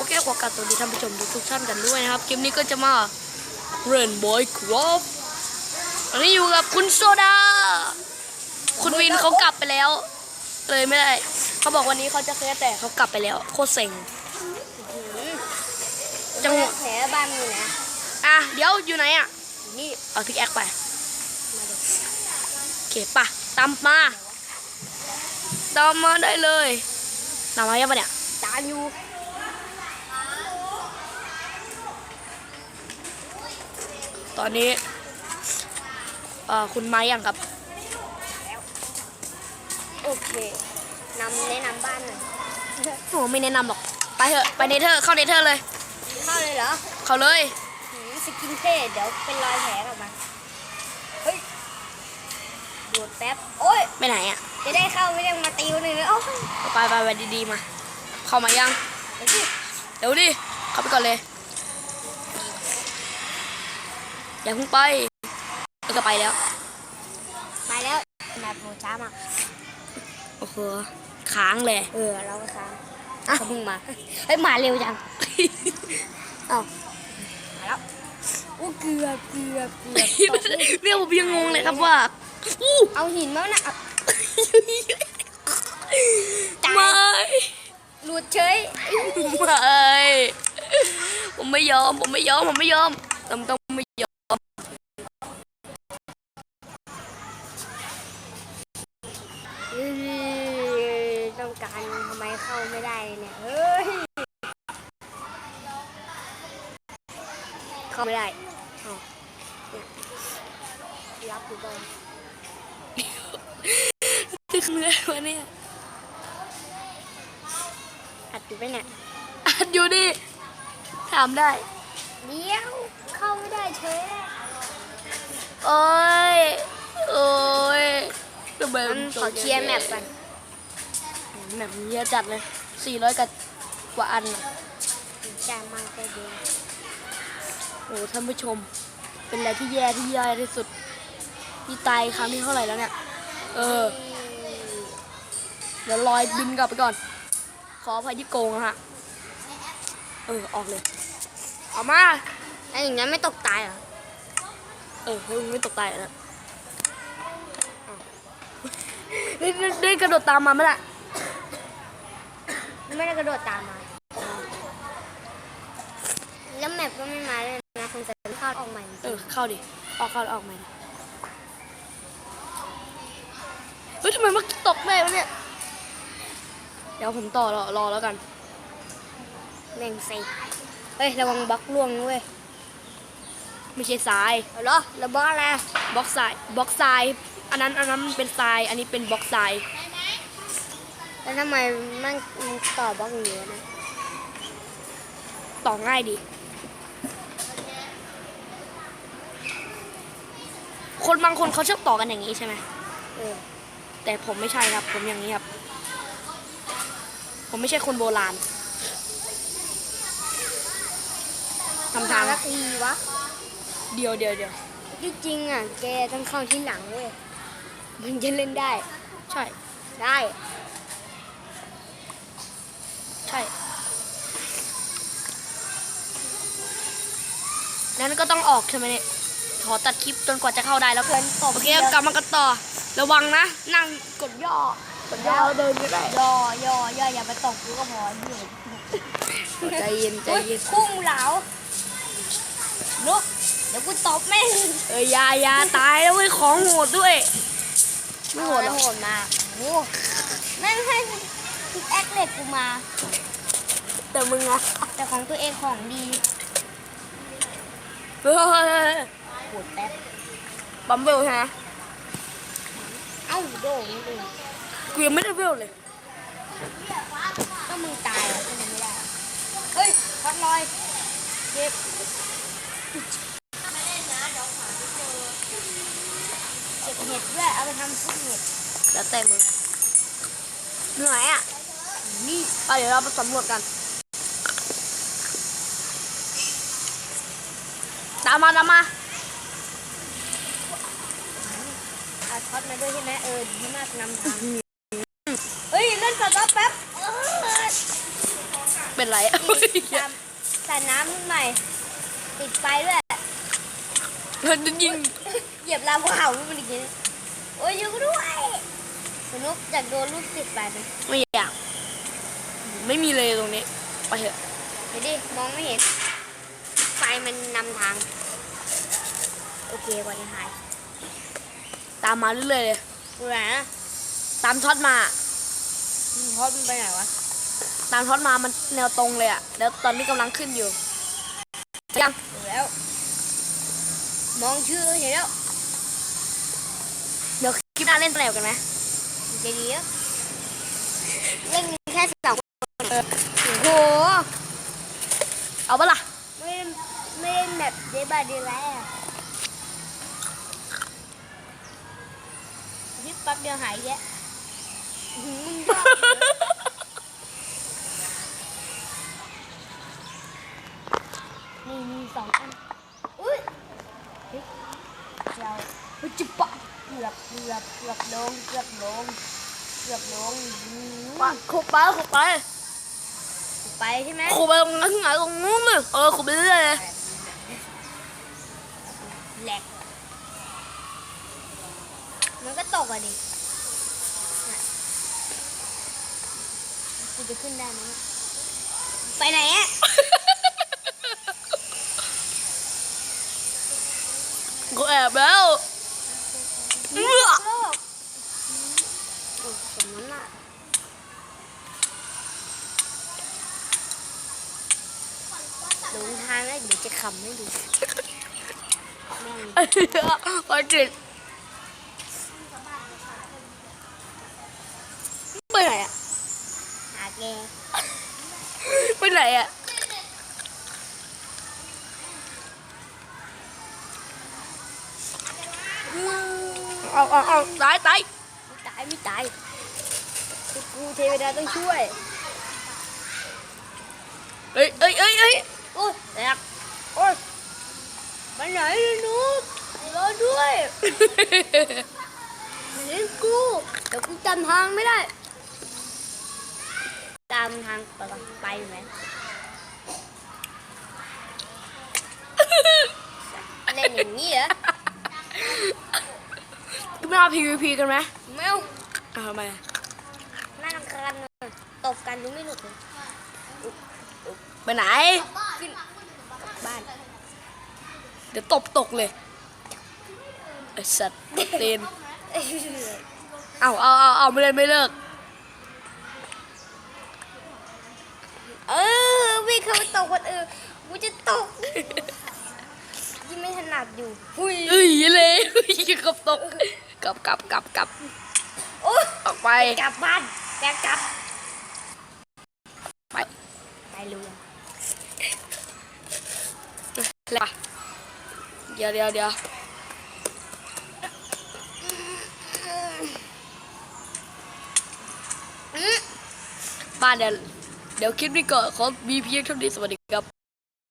โอเคขอกราบสวัสดีท่านผู้ชมทุกๆท่านกันด้วยนะครับคลิปนี้ก็จะมาเรนบอยครับอันนี้อยู่กับคุณโซดา คุณวินเขากลับไปแล้ว เลยไม่ได้เขาบอกวันนี้เขาจะเคลียร์แต่เขากลับไปแล้ว โคตรเซ็งจังหวะแผลบ้านมึงนะอะเดี๋ยวอยู่ไหนอะนี่เอาพิกแอคไปโอเคปะตามมาตามมาได้เลยตามมายังปะเนี่ยตามอยู่ ตอนนี้เอ่อคุณมายังครับ โอเคนำแนะนำบ้านหน่อยโอ้ไม่แนะนำหรอก ไปเถอะ ไปเนเธอร์ เข้าเนเธอร์เลย เข้าเลยเหรอ เข้าเลยหืมสกินเทสเดี๋ยวเป็นรอยแผลกลับมา เฮ้ยดูดแป๊บ โอ้ย ไปไหนอะ จะได้เข้าไม่ได้มาตีคนอื่นเลยโอ้ยไปไปไปดีๆมา เข้ามายัง เดี๋ยวสิเดี๋ยวดิ เข้าไปก่อนเลย อย่าเพิ่งไปแล้วก็ไปแล้วไปแล้วแบบโมช้ามากโอ้โหค้างเลย เออ เราก็ค้างอะเขาเพิ่งมา เฮ้ย มาเร็วจัง เอ้ามาแล้วอู้เกือบเกือบเกือบตกลูกเรียกผมยังงงเลยครับว่าอู้เอาหินมาน่ะอะตายไม่หลุดเฉย ไม่ผมไม่ยอม ผมไม่ยอม ผมไม่ยอมต้องต้องไม่ยอม เฮ้ยต้องการทำ ไมเข้าไม่ได้เนี่ยเฮ้ยเข้าไม่ได้เอาเนี่ยรับอยู่ก่อนตึกเลยวะเนี่ยอัดอยู่ไปเนี่ยอัดอยู่ดิถามได้ เดี๋ยวเข้าไม่ได้เฉยโอ้ยโอ้ยทำไมงั้นขอเคลียร์แมปก่อนแมปเยอะจัดเลย 400กับกว่าอันน่ะจะมันก็ดีโอ้ท่านผู้ชม เป็นอะไรที่แย่ที่แย่ที่สุดนี่ตายครั้งที่เท่าไหร่แล้วเนี่ย เออ เดี๋ยวลอยบินกลับไปก่อน ขออภัยที่โกงนะฮะ เออ ออกเลย ออกมาไอ้อย่างนั้นไม่ตกตายเหรอ เออเฮ้ยมึงไม่ตกตายเหรอนะได้ได้ได้กระโดดตามมาไหมล่ะ ไม่ได้กระโดดตามมา แล้วแมปก็ไม่มาเลยนะคงจะเข้าออกใหม่จเอริองเข้าดิ ออกเข้าแล้วออกมาดิเฮ้ยทำไมเมื่อกี้ตกแม่วะเนี่ย เดี๋ยวผมต่อรอรอแล้วกันแม่งสิเฮ้ยระวังบล็อกล่วงนะเว้ยไม่ใช่ทรายเอาเหรอแล้วบล็อกอะไรบล็อกทรายบล็อกทราย อันนั้นอันนั้นมันเป็นทราย อันนี้เป็นบล็อกทราย แล้วทำไมมันมันต่อบล็อกอยู่นะ ต่อง่ายดี คนบางคนเขาชอบต่อกันอย่างนี้ใช่ไหมเออแต่ผมไม่ใช่ครับ ผมอย่างนี้ครับ ผมไม่ใช่คนโบราณทำทางละทีวะ เดียวเดียวเดียวที่จริงอะ แกต้องเข้าที่หลังเว้ย มันจะเล่นได้ ใช่ ได้ ใช่ นั้นก็ต้องออกใช่ไหมเนี่ยขอตัดคลิปจนกว่าจะเข้าได้แล้วเพื่อนตบโอเคครับกลับมากันต่อ ระวังนะ นั่งกดย่อกดย่อแล้วเดินก็ได้ย่อย่อย่ออย่าไปตบกูก็พออยู่ใจเย็นใจเย็นพุ่งเหลาลุกเดี๋ยวกูตบแม่งเอ้ยอยาอยาตายแล้วเว้ยของโหดด้วยไม่โหดหรอกโหดมากโอ้แม่งให้พิกแอคเหล็กกูมา แต่มึงอะแต่ของตัวเองของดีเฮ้ย ปวดแป๊บบัมเบลใช่ไหมเอ้าโด่งนี่ดูกูยังไม่ได้เวลเลยก็มึงตายแล้วก็ยังไม่ได้ เฮ้ยพัดลอยเก็บเก็บเห็ดด้วย เอาไปทำซุปเห็ดแล้วแต่มึงเหนื่อยอะนี่ไปเดี๋ยวเราไปสำรวจกันามมาตามมาเอาช็อตมาด้วยใช่ไหมเออดีมากนำทางเฮ้ยเล่นสต๊อปแป๊บเออไปเป็นไรตามใส่น้ำนิดหน่อยติดไฟด้วยมันจะยิงเหยียบราวเขามันอีกทีโอ้ยอยังด้วยสนุกอยากโดนลูกติดไฟไหมไม่อยาก ไม่มีเลยตรงนี้ ไปเถอะเดี๋ยวดิมองไม่เห็น ไฟมันนำทาง โอเคกว่าจะหาย ตามมาเรื่อยๆเลยดูไหนนะตามช็อตมามันพอดมันไปไหนวะ ตามช็อตมามันแนวตรงเลยอะแล้วตอนนี้กำลังขึ้นอยู่ ยัง ดูแล้ว มองชื่อเห็นแล้วเดี๋ยวคลิปหน้าเล่นแปลวกันไหม จะดีอะเล่นแค่สองคน เออ โอ้โห เอาปะล่ะ ไม่เล่นไม่เล่น แบบเดบายเดย์แล้วยิบแปั๊บเดียวหายแยะอื้อหือมึงชอบนี่มีสองอันอุ้ยเฮ้ยเราเฮ้ยจิบปะเกือบเกือบเกือบลงเกือบลงเกือบลงอื้อมาขุดไปขุดไปไปใช่ไหมขุดไปตรงนั้นไหนตรงนู้นเลยเออขุดไปเรื่อยๆเลย แหลก มันก็ตกอะดิน่ะกูจะขึ้นได้ไหมเนี่ยไปไหนอะกูแอบแล้วเอื้อโลกโอ้สมนั้นอะหลงทางแล้วเดี๋ยวจะขำให้ดูแม่งไอ้เหี้ย พอจิตไปไหนอะหาแกไปไหนอะเอาเอาเอาตายตายไม่ตายไม่ตายกูเทวดาต้องช่วยเอ้ยเอ้ยเอ้ยเอ้ยโอ้ยแตกโอ้ย ไปไหนเลยนุ๊กรอด้วยเห็นกูเดี๋ยวกูจำทางไม่ได้จำทางไปก่อนไปไหมเล่นอย่างนี้เหรอไม่เอา PVP กันไหมไม่เอาเอาทำไมอะน่ารำคาญเลยตบกันดูไม่หนุกเลยไปไหน ขึ้นบ้าน เดี๋ยวตบตกเลยไอ้สัตว์เตีนเอาเอาเอาเอาไม่เล่นไม่เลิก เออวิ่งเข้าไปตกคนอื่นกูจะตกยิ่งไม่ถนัดอยู่หุยเอ้ยเลยกลับตกกลับกลับกลับกลับโอ้ยออกไปกลับบ้านแกกลับไปไปเร็วแล้วเดี๋ยวเดี๋ยวเดี๋ยวบ้านเดี๋ยวเดี๋ยวคลิปนี้ก็ขอมีเพียงเท่านี้สวัสดีครับ